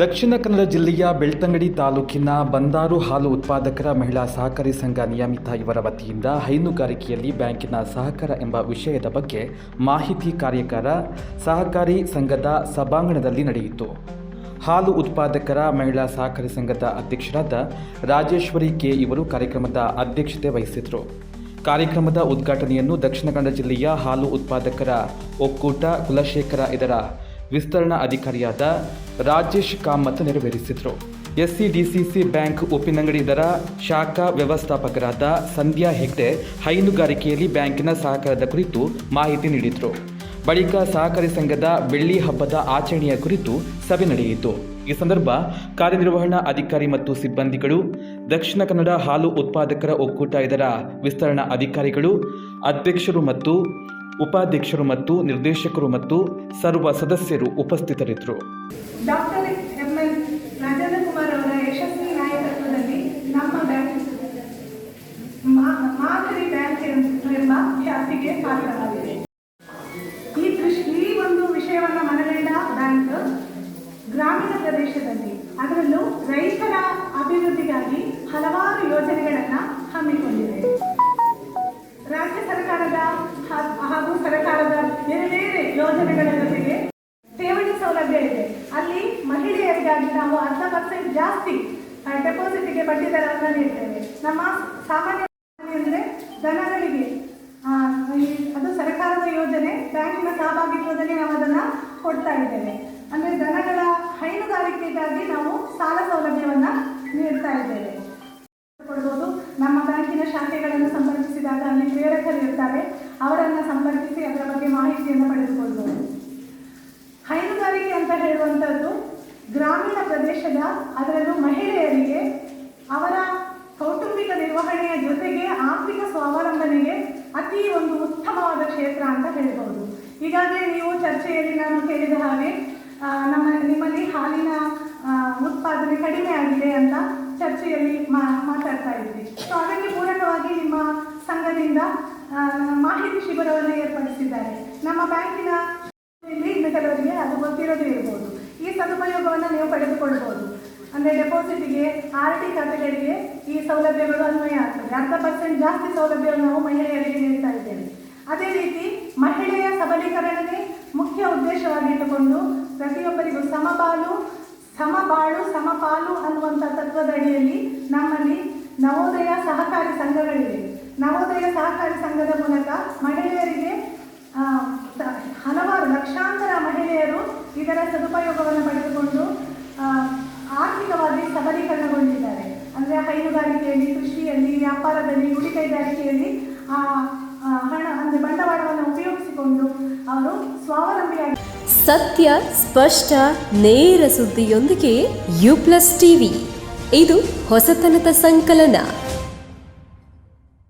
ದಕ್ಷಿಣ ಕನ್ನಡ ಜಿಲ್ಲೆಯ ಬೆಳ್ತಂಗಡಿ ತಾಲೂಕಿನ ಬಂದಾರು ಹಾಲು ಉತ್ಪಾದಕರ ಮಹಿಳಾ ಸಹಕಾರಿ ಸಂಘ ನಿಯಮಿತ ಇವರ ವತಿಯಿಂದ ಹೈನುಗಾರಿಕೆಯಲ್ಲಿ ಬ್ಯಾಂಕಿನ ಸಹಕಾರ ಎಂಬ ವಿಷಯದ ಬಗ್ಗೆ ಮಾಹಿತಿ ಕಾರ್ಯಕಾರ ಸಹಕಾರಿ ಸಂಘದ ಸಭಾಂಗಣದಲ್ಲಿ ನಡೆಯಿತು. ಹಾಲು ಉತ್ಪಾದಕರ ಮಹಿಳಾ ಸಹಕಾರಿ ಸಂಘದ ಅಧ್ಯಕ್ಷರಾದ ರಾಜೇಶ್ವರಿ ಕೆ ಇವರು ಕಾರ್ಯಕ್ರಮದ ಅಧ್ಯಕ್ಷತೆ ವಹಿಸಿದರು. ಕಾರ್ಯಕ್ರಮದ ಉದ್ಘಾಟನೆಯನ್ನು ದಕ್ಷಿಣ ಕನ್ನಡ ಜಿಲ್ಲೆಯ ಹಾಲು ಉತ್ಪಾದಕರ ಒಕ್ಕೂಟ ಕುಲಶೇಖರ ಇದರ ವಿಸ್ತರಣಾ ಅಧಿಕಾರಿಯಾದ ರಾಜೇಶ್ ಕಾಮತ್ ನೆರವೇರಿಸಿದರು. ಎಸ್ಸಿಡಿಸಿಸಿ ಬ್ಯಾಂಕ್ ಉಪ್ಪಿನಂಗಡಿ ದರ ಶಾಖಾ ವ್ಯವಸ್ಥಾಪಕರಾದ ಸಂಧ್ಯಾ ಹೆಗ್ಡೆ ಹೈನುಗಾರಿಕೆಯಲ್ಲಿ ಬ್ಯಾಂಕಿನ ಸಹಕಾರದ ಕುರಿತು ಮಾಹಿತಿ ನೀಡಿದರು. ಬಳಿಕ ಸಹಕಾರಿ ಸಂಘದ ಬೆಳ್ಳಿ ಹಬ್ಬದ ಆಚರಣೆಯ ಕುರಿತು ಸಭೆ ನಡೆಯಿತು. ಈ ಸಂದರ್ಭ ಕಾರ್ಯನಿರ್ವಹಣಾ ಅಧಿಕಾರಿ ಮತ್ತು ಸಿಬ್ಬಂದಿಗಳು, ದಕ್ಷಿಣ ಕನ್ನಡ ಹಾಲು ಉತ್ಪಾದಕರ ಒಕ್ಕೂಟ ಇದರ ವಿಸ್ತರಣಾ ಅಧಿಕಾರಿಗಳು, ಅಧ್ಯಕ್ಷರು ಮತ್ತು ಉಪಾಧ್ಯಕ್ಷರು ಮತ್ತು ನಿರ್ದೇಶಕರು ಮತ್ತು ಸರ್ವ ಸದಸ್ಯರು ಉಪಸ್ಥಿತರಿದ್ದರು. Doctor M L Rajendra Kumar ಅವರ ಯಶಸ್ವಿ ನಾಯಕತ್ವದಲ್ಲಿ ನಮ್ಮ ಬ್ಯಾಂಕ್ ಮಾದರಿ ಬ್ಯಾಂಕ್ ಎಂಬ ಖ್ಯಾತಿಗೆ ಪಾತ್ರವಾಗಿದೆ. ಈ ದೃಷ್ಟಿ ಈ ಒಂದು ವಿಷಯವನ್ನು ಮನಗಂಡ ಬ್ಯಾಂಕ್ ಗ್ರಾಮೀಣ ಪ್ರದೇಶದಲ್ಲಿ ಅದರಲ್ಲೂ ರೈತರ ಅಭಿವೃದ್ಧಿಗಾಗಿ ಹಲವಾರು ಯೋಜನೆಗಳನ್ನು ಹಮ್ಮಿಕೊಂಡಿದೆ ರಾಜ್ಯ ಸರ್ಕಾರದ ಹಾ- ಹಾಗೂ ಸರ್ಕಾರದ ಬೇರೆ ಬೇರೆ ಯೋಜನೆಗಳ ಜೊತೆಗೆ ಠೇವಣಿ ಸೌಲಭ್ಯ ಇದೆ ಅಲ್ಲಿ ಮಹಿಳೆಯರಿಗಾಗಿ ನಾವು ಅರ್ಧ ಪರ್ಸೆಂಟ್ ಜಾಸ್ತಿ ಡೆಪಾಸಿಟ್ಗೆ ಬಡ್ಡಿ ದರವನ್ನು ನೀಡ್ತೇವೆ ನಮ್ಮ ಸಾಮಾನ್ಯ ಅಂದರೆ ದನಗಳಿಗೆ ಅದು ಸರ್ಕಾರದ ಯೋಜನೆ, ಬ್ಯಾಂಕಿನ ಸಹಭಾಗಿತ್ವದಲ್ಲಿ ನಾವು ಅದನ್ನು ಕೊಡ್ತಾ ಇದ್ದೇವೆ. ಅಂದರೆ ದನಗಳ ಹೈನುಗಾರಿಕೆಗಾಗಿ ನಾವು ಸಾಲ ಸೌಲಭ್ಯವನ್ನು ನೀಡ್ತಾ ಇದ್ದೇವೆ. ಕೊಡ್ಬೋದು. ನಮ್ಮ ಬ್ಯಾಂಕಿನ ಶಾಖೆಗಳನ್ನು ಸಂಪರ್ಕಿಸಿದಾಗ ಅಲ್ಲಿ ಪ್ರೇರಕರು ಇರ್ತಾರೆ. ಅವರನ್ನು ಸಂಪರ್ಕಿಸಿ ಅದರ ಬಗ್ಗೆ ಮಾಹಿತಿಯನ್ನು ಪಡೆದುಕೊಳ್ಬೋದು ಹೈನುಗಾರಿಕೆ ಅಂತ ಹೇಳುವಂಥದ್ದು ಗ್ರಾಮೀಣ ಪ್ರದೇಶದ, ಅದರಲ್ಲೂ ಮಹಿಳೆಯರಿಗೆ ಅವರ ಕೌಟುಂಬಿಕ ನಿರ್ವಹಣೆಯ ಜೊತೆಗೆ ಆರ್ಥಿಕ ಸ್ವಾವಲಂಬನೆಗೆ ಅತಿ ಒಂದು ಉತ್ತಮವಾದ ಕ್ಷೇತ್ರ ಅಂತ ಹೇಳ್ಬೋದು. ಈಗಾಗಲೇ ನೀವು ಚರ್ಚೆಯಲ್ಲಿ ನಾನು ಕೇಳಿದ ಹಾಗೆ ನಮ್ಮ, ನಿಮ್ಮಲ್ಲಿ ಹಾಲಿನ ಉತ್ಪಾದನೆ ಕಡಿಮೆ ಆಗಿದೆ ಅಂತ ಚರ್ಚೆಯಲ್ಲಿ ಮಾತಾಡ್ತಾ ಇದ್ದೀವಿ ಸೊ ಅದಕ್ಕೆ ಪೂರಕವಾಗಿ ನಿಮ್ಮ ಸಂಘದಿಂದ ಮಾಹಿತಿ ಶಿಬಿರವನ್ನು ಏರ್ಪಡಿಸಿದ್ದಾರೆ. ನಮ್ಮ ಬ್ಯಾಂಕಿನ ಕೆಲವರಿಗೆ ಅದು ಗೊತ್ತಿರೋದೇ ಇರ್ಬೋದು. ಈ ಸದುಪಯೋಗವನ್ನು ನೀವು ಪಡೆದುಕೊಳ್ಬೋದು. ಅಂದರೆ ಡೆಪಾಸಿಟ್ಗೆ ಆರ್ ಟಿ ಖಾತೆಗಳಿಗೆ ಈ ಸೌಲಭ್ಯಗಳು ಅನ್ವಯ ಆಗ್ತದೆ. ಅರ್ಧ ಪರ್ಸೆಂಟ್ ಜಾಸ್ತಿ ಸೌಲಭ್ಯವನ್ನು ನಾವು ಮಹಿಳೆಯರಿಗೆ ನೀಡ್ತಾ ಇದ್ದೇವೆ. ಅದೇ ರೀತಿ ಮಹಿಳೆಯ ಸಬಲೀಕರಣವೇ ಮುಖ್ಯ ಉದ್ದೇಶವಾಗಿಟ್ಟುಕೊಂಡು ಪ್ರತಿಯೊಬ್ಬರಿಗೂ ಸಮಬಾಲು, ಸಮಬಾಳು, ಸಮಪಾಲು ಅನ್ನುವಂಥ ತತ್ವದಡಿಯಲ್ಲಿ ನಮ್ಮಲ್ಲಿ ನವೋದಯ ಸಹಕಾರಿ ಸಂಘಗಳಿವೆ. ನವೋದಯ ಸಹಕಾರಿ ಸಂಘದ ಮೂಲಕ ಮಹಿಳೆಯರಿಗೆ ಹಲವಾರು ಲಕ್ಷಾಂತರ ಮಹಿಳೆಯರು ಇದರ ಸದುಪಯೋಗವನ್ನು ಪಡೆದುಕೊಂಡು ಆ, ಆರ್ಥಿಕವಾಗಿ ಸಬಲೀಕರಣಗೊಂಡಿದ್ದಾರೆ ಅಂದರೆ ಹೈನುಗಾರಿಕೆಯಲ್ಲಿ ಕೃಷಿಯಲ್ಲಿ ವ್ಯಾಪಾರದಲ್ಲಿ ಗುಡಿ ಕೈಗಾರಿಕೆಯಲ್ಲಿ ಹಣ, ಅಂದರೆ ಬಂಡವಾಳವನ್ನು ಉಪಯೋಗಿಸಿಕೊಂಡು ಅವರು ಸ್ವಾವಲಂಬಿಯಾಗಿ ಸತ್ಯ, ಸ್ಪಷ್ಟ, ನೇರ ಸುದ್ದಿಯೊಂದಿಗೆ ಯು ಪ್ಲಸ್ ಟಿವಿ. ಇದು ಹೊಸತನದ ಸಂಕಲನ.